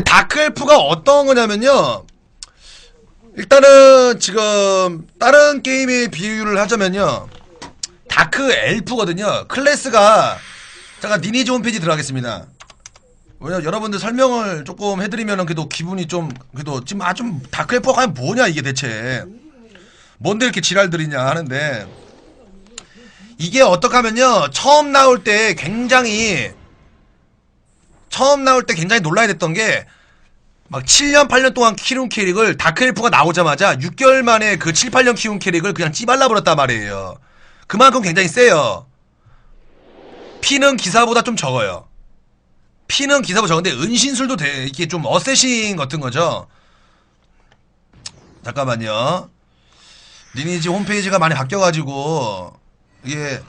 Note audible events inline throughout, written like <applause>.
다크엘프가 어떤 거냐면요. 일단은 지금 다른 게임의 비유를 하자면요. 다크 엘프거든요. 클래스가 잠깐 니니즈 홈페이지 들어가겠습니다. 왜냐 여러분들 설명을 조금 해드리면은 그래도 기분이 좀 그래도 지금 아좀 다크 엘프가 과연 뭐냐 이게 대체 뭔데 이렇게 지랄들이냐 하는데 이게 어떻게 하면요 처음 나올 때 굉장히 처음 나올 때 굉장히 놀라야 됐던 게 막 7년 8년 동안 키운 캐릭을 다크엘프가 나오자마자 6개월 만에 그 7, 8년 키운 캐릭을 그냥 찌발라 버렸단 말이에요. 그만큼 굉장히 세요. 피는 기사보다 좀 적어요. 피는 기사보다 적은데 은신술도 돼 이게 좀 어쌔신 같은 거죠. 잠깐만요. 리니지 홈페이지가 많이 바뀌어가지고 이게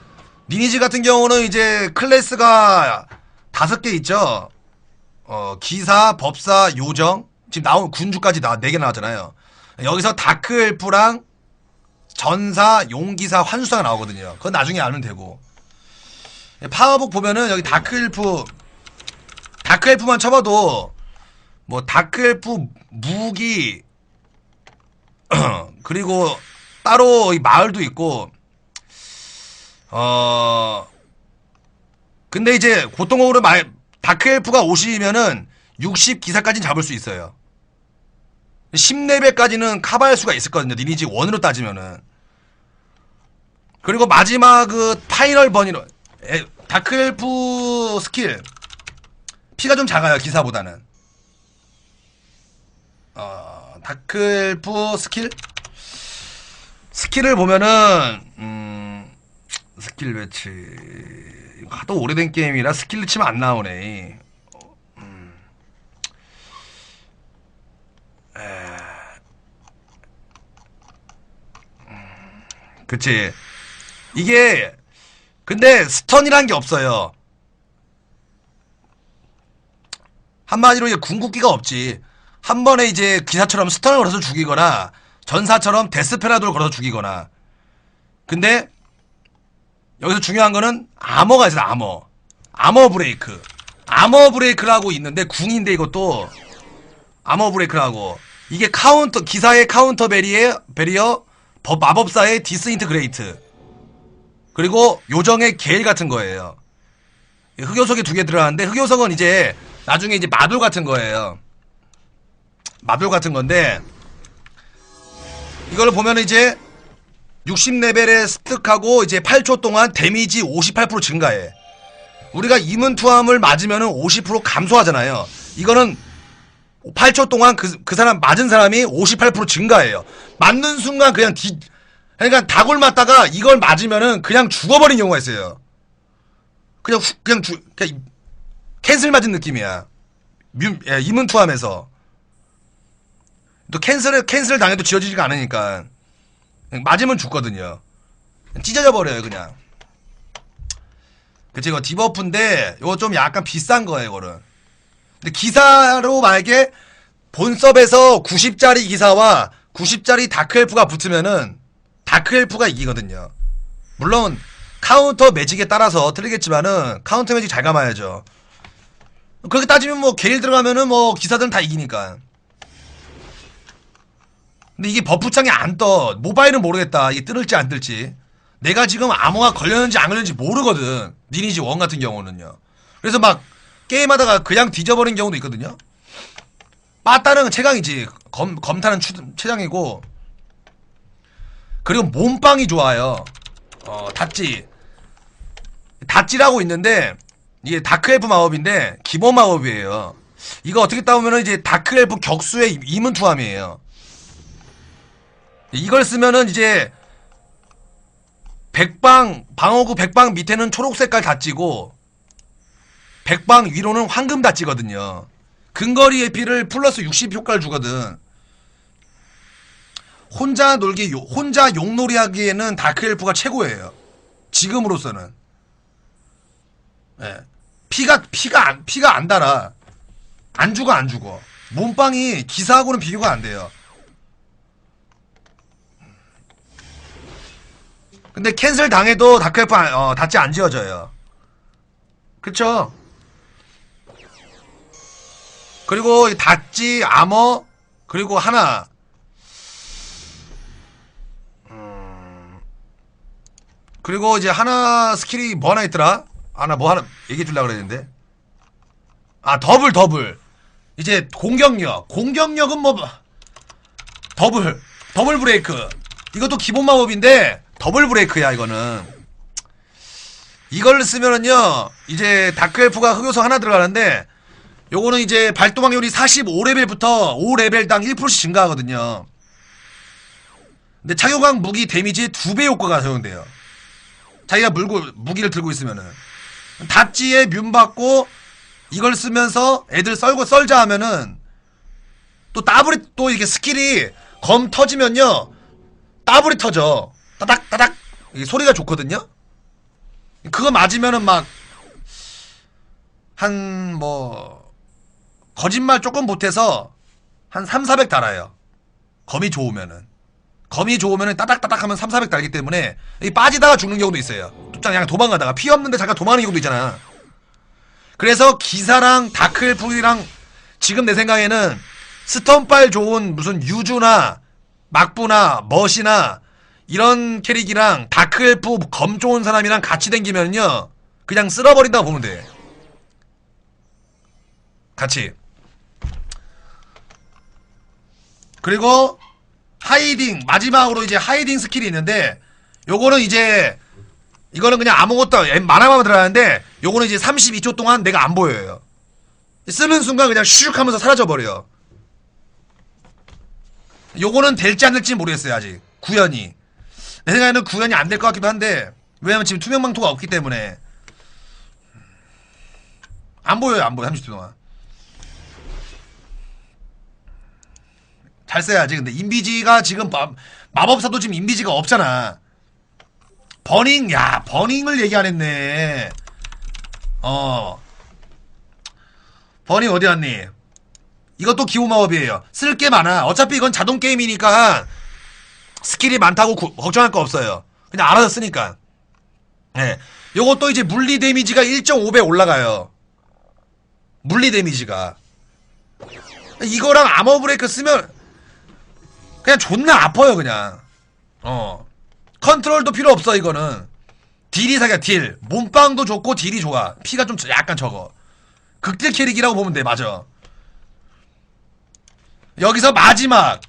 리니지 같은 경우는 이제 클래스가 다섯 개 있죠. 어, 기사, 법사, 요정 지금 나온 군주까지 나 네 개 나왔잖아요. 여기서 다크 엘프랑 전사, 용기사, 환수사가 나오거든요. 그건 나중에 알면 되고. 파워북 보면은 여기 다크 엘프 다크 엘프만 쳐봐도 뭐 다크 엘프 무기 <clears throat> 그리고 따로 이 마을도 있고 어 근데 이제 고통으로 말 다크엘프가 오시면은 60 기사까지는 잡을 수 있어요. 10레벨까지는 커버할 수가 있었거든요. 리니지 1으로 따지면은. 그리고 마지막 그 파이널 에, 다크엘프 스킬 피가 좀 작아요. 기사보다는. 어, 다크엘프 스킬 스킬을 보면은 음 스킬 배치 하도 오래된 게임이라 스킬을 치면 안 나오네. 어, 음. 에. 음, 그치. 이게 근데 스턴이란 게 없어요. 한마디로 이제 궁극기가 없지. 한 번에 이제 기사처럼 스턴을 걸어서 죽이거나 전사처럼 데스페라도를 걸어서 죽이거나. 근데 여기서 중요한 거는 아머가 있어요, 아머. 아머 브레이크. 아머 브레이크라고 있는데 궁인데 이것도 아머 브레이크라고. 이게 카운터 기사의 카운터 베리에 베리어 법- 마법사의 디스인트그레이트. 그리고 요정의 게일 같은 거예요. 흑요석이 두 개 들어가는데 흑요석은 이제 나중에 이제 마돌 같은 거예요. 마돌 같은 건데 이걸 보면 이제 60레벨에 습득하고 이제 8초 동안 데미지 58% 증가해. 우리가 이문투함을 맞으면은 50% 감소하잖아요. 이거는 8초 동안 그, 그 사람 맞은 사람이 58% 증가해요. 맞는 순간 그냥 뒤, 그러니까 다골 맞다가 이걸 맞으면은 그냥 죽어버린 경우가 있어요. 그냥 훅, 그냥 죽, 그냥 캔슬 맞은 느낌이야. 뮤, 예, 이문투함에서. 또 캔슬을, 캔슬 당해도 지워지지가 않으니까. 맞으면 죽거든요. 찢어져 버려요, 그냥. 그치, 이거 디버프인데, 이거 좀 약간 비싼 거예요, 이거는. 근데 기사로 만약에 본섭에서 90짜리 기사와 90짜리 다크엘프가 붙으면은 다크엘프가 이기거든요. 물론 카운터 매직에 따라서 틀리겠지만은 카운터 매직 잘 감아야죠. 그렇게 따지면 뭐 게일 들어가면은 뭐 기사들은 다 이기니까. 근데 이게 버프창이 안 떠. 모바일은 모르겠다. 이게 뜰지 안 뜰지. 내가 지금 암호가 걸렸는지 안 걸렸는지 모르거든. 니니지 원 같은 경우는요. 그래서 막 게임하다가 그냥 뒤져버린 경우도 있거든요. 빠따는 최강이지. 검, 검타는 추, 최장이고. 그리고 몸빵이 좋아요. 어, 닷지. 닷지라고 있는데, 이게 다크엘프 마법인데, 기본 마법이에요. 이거 어떻게 따보면은 이제 다크엘프 격수의 이문투함이에요. 이걸 쓰면은 이제 백방 방어구 백방 밑에는 초록 색깔 닷지고 백방 위로는 황금 닷지거든요. 근거리 에피를 플러스 60 효과를 주거든. 혼자 놀기 요- 혼자 용놀이 하기에는 다크 엘프가 최고예요. 지금으로서는. 예. 피가 피가 안 피가 안 달아. 안 죽어 안 죽어. 몸빵이 기사하고는 비교가 안 돼요. 근데 캔슬 당해도 다크엘프 안- 어, 닷지 안 지워져요. 그쵸? 그리고 이 닷지 아머 그리고 하나. 음, 그리고 이제 하나 스킬이 뭐 하나 있더라? 하나 뭐 하나 얘기해 주려고 그랬는데. 아 더블 더블. 이제 공격력. 공격력은 뭐 더블. 더블 브레이크. 이것도 기본 마법인데 더블 브레이크야 이거는. 이걸 쓰면은요 이제 다크엘프가 흑요소 하나 들어가는데 요거는 이제 발동 확률이 45레벨부터 5레벨당 1%씩 증가하거든요. 근데 착용한 무기 데미지의 2배 효과가 적용돼요. 자기가 물고 무기를 들고 있으면은. 닷지에 뮨 받고 이걸 쓰면서 애들 썰고 썰자 하면은 또 따블이 또 이게 스킬이 검 터지면요 따블이 터져 따닥 따닥. 이게 소리가 좋거든요? 그거 맞으면은 막 한 뭐 거짓말 조금 못해서 한 3, 400 달아요. 검이 좋으면은. 검이 좋으면은 따닥따닥 하면 3, 400 달기 때문에 이 빠지다가 죽는 경우도 있어요. 그냥 도망가다가. 피 없는데 잠깐 도망가는 경우도 있잖아. 그래서 기사랑 다크엘프랑 지금 내 생각에는 스턴빨 좋은 무슨 유주나 막부나 멋이나 이런 캐릭이랑 다크엘프 검 좋은 사람이랑 같이 댕기면요. 그냥 쓸어버린다고 보면 돼. 같이. 그리고 하이딩 마지막으로 이제 하이딩 스킬이 있는데 요거는 이제 이거는 그냥 아무것도 엠- 만화만 들어가는데 요거는 이제 32초 동안 내가 안 보여요. 쓰는 순간 그냥 슉 하면서 사라져버려요. 요거는 될지 안 될지 모르겠어요 아직. 구현이 내 생각에는 구현이 안 될 것 같기도 한데 왜냐면 지금 투명망토가 없기 때문에. 안 보여요 안 보여 30초 동안. 잘 써야지. 근데 인비지가 지금 마, 마법사도 지금 인비지가 없잖아. 버닝 야 버닝을 얘기 안 했네. 어. 버닝 어디 갔니? 이것도 기본 마법이에요. 쓸 게 많아. 어차피 이건 자동 게임이니까 스킬이 많다고 구- 걱정할 거 없어요. 그냥 알아서 쓰니까. 예. 요것도 이제 물리 데미지가 1.5배 올라가요. 물리 데미지가. 이거랑 아머 브레이크 쓰면 그냥 존나 아파요 그냥. 어. 컨트롤도 필요 없어 이거는. 딜이 사기야 딜. 몸빵도 좋고 딜이 좋아. 피가 좀 약간 적어. 극딜 캐릭이라고 보면 돼 맞아. 여기서 마지막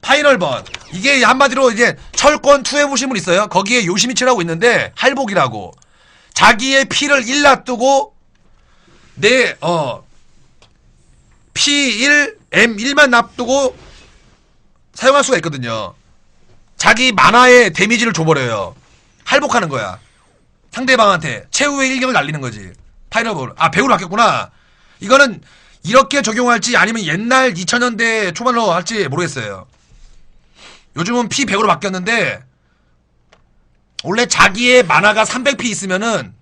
파이널번. 이게 한마디로 이제 철권 투 해보신 분 있어요? 거기에 요시미치라고 있는데 할복이라고. 자기의 피를 1 놔두고 내 어 P1, M1만 놔두고 사용할 수가 있거든요. 자기 만화에 데미지를 줘버려요. 할복하는 거야. 상대방한테 최후의 일격을 날리는 거지. 파이널볼 아 배우로 바뀌었구나. 이거는 이렇게 적용할지 아니면 옛날 2000년대 초반으로 할지 모르겠어요 요즘은 P 100으로 바뀌었는데 원래 자기의 만화가 300P 있으면은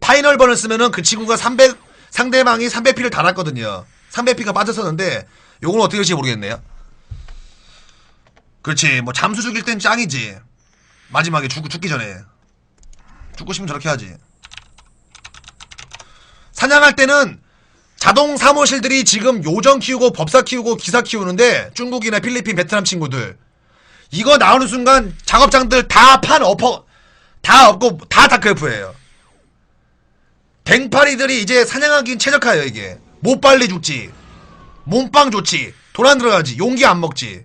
파이널번을 쓰면은 그 친구가 300 상대방이 300P를 달았거든요. 300P가 빠졌었는데 요건 어떻게 될지 모르겠네요. 그렇지. 뭐 잠수 죽일 땐 짱이지. 마지막에 죽, 죽기 전에. 죽고 싶으면 저렇게 하지. 사냥할 때는 자동 사무실들이 지금 요정 키우고 법사 키우고 기사 키우는데 중국이나 필리핀 베트남 친구들 이거 나오는 순간 작업장들 다 판 엎어 다 없고 다 다크엘프예요. 댕파리들이 이제 사냥하기엔 최적화예요 이게. 못 빨리 죽지. 몸빵 좋지. 돈 안 들어가지. 용기 안 먹지.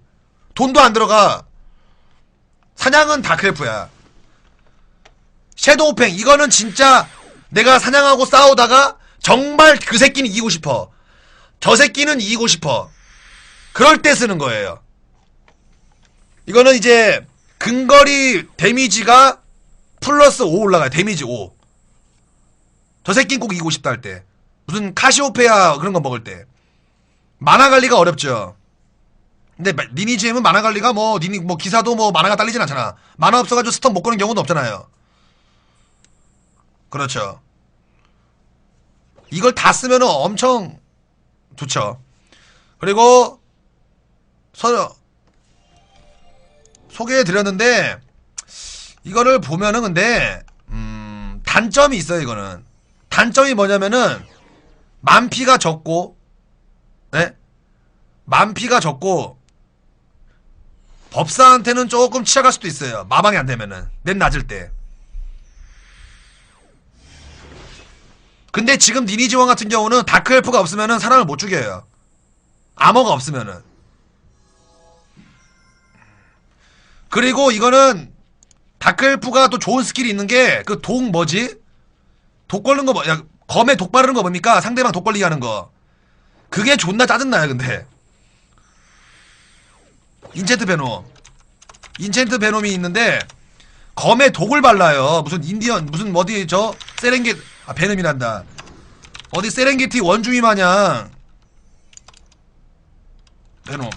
돈도 안 들어가. 사냥은 다크엘프야. 섀도우팽 이거는 진짜 내가 사냥하고 싸우다가 정말 그 새끼는 이기고 싶어. 저 새끼는 이기고 싶어. 그럴 때 쓰는 거예요 이거는 이제 근거리 데미지가 플러스 5 올라가요. 데미지 5 저 새끼는 꼭 이기고 싶다 할 때. 무슨 카시오페아 그런 거 먹을 때. 만화 관리가 어렵죠. 근데 마- 리니지엠은 만화 관리가 뭐 니니 뭐 기사도 뭐 만화가 딸리진 않잖아. 만화 없어가지고 스턴 못 거는 경우도 없잖아요. 그렇죠. 이걸 다 쓰면은 엄청 좋죠. 그리고 서 소개해 드렸는데 이거를 보면은 근데 음 단점이 있어요 이거는 단점이 뭐냐면은 만피가 적고 네? 만피가 적고 법사한테는 조금 치아갈 수도 있어요. 마방이 안 되면은 넷 낮을 때. 근데 지금 니니지원 같은 경우는 다크 엘프가 없으면은 사람을 못 죽여요. 아머가 없으면은. 그리고 이거는 다크 엘프가 또 좋은 스킬이 있는 게 그 독 뭐지? 독 걸는 거 뭐, 야, 검에 독 바르는 거 뭡니까? 상대방 독 걸리게 하는 거. 그게 존나 짜증나요, 근데. 인챈트 베놈. 인챈트 베놈이 있는데, 검에 독을 발라요. 무슨 인디언, 무슨 어디 저, 세렝게, 아, 베놈이란다. 어디 세렝게티 원주민 마냥. 베놈.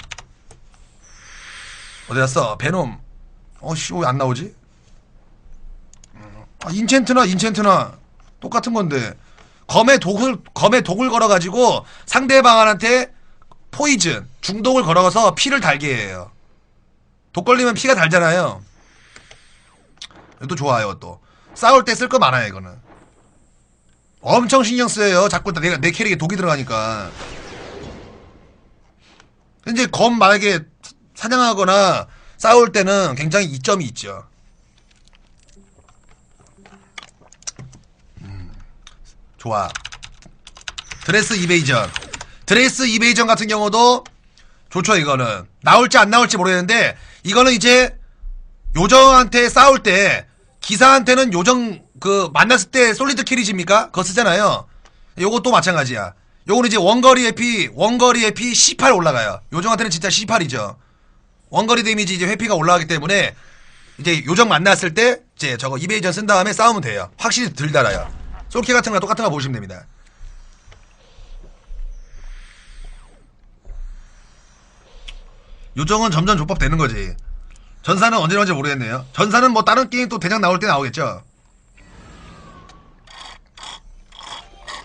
어디 갔어? 베놈. 어씨, 왜 안 나오지? 아, 인챈트나 인챈트나 똑같은 건데 검에 독을 검에 독을 걸어가지고 상대방한테 포이즌 중독을 걸어서 피를 달게 해요. 독 걸리면 피가 달잖아요. 또 좋아요 또 싸울 때 쓸 거 많아요 이거는. 엄청 신경 쓰여요. 자꾸 내가 내 캐릭에 독이 들어가니까. 이제 검 만약에 사냥하거나 싸울 때는 굉장히 이점이 있죠. 좋아. 드레스 이베이전. 드레스 이베이전 같은 경우도 좋죠, 이거는. 나올지 안 나올지 모르겠는데, 이거는 이제 요정한테 싸울 때, 기사한테는 요정, 그, 만났을 때 솔리드 캐리지입니까? 그거 쓰잖아요. 요것도 마찬가지야. 요거는 이제 원거리 에피, 원거리 에피 18 올라가요. 요정한테는 진짜 18이죠. 원거리 데미지 이제 회피가 올라가기 때문에, 이제 요정 만났을 때, 이제 저거 이베이전 쓴 다음에 싸우면 돼요. 확실히 덜 달아요. 솔키 같은 거랑 똑같은 거 보시면 됩니다. 요정은 점점 족밥 되는 거지. 전사는 언제 나올지 모르겠네요. 전사는 뭐 다른 게임 또 대장 나올 때 나오겠죠.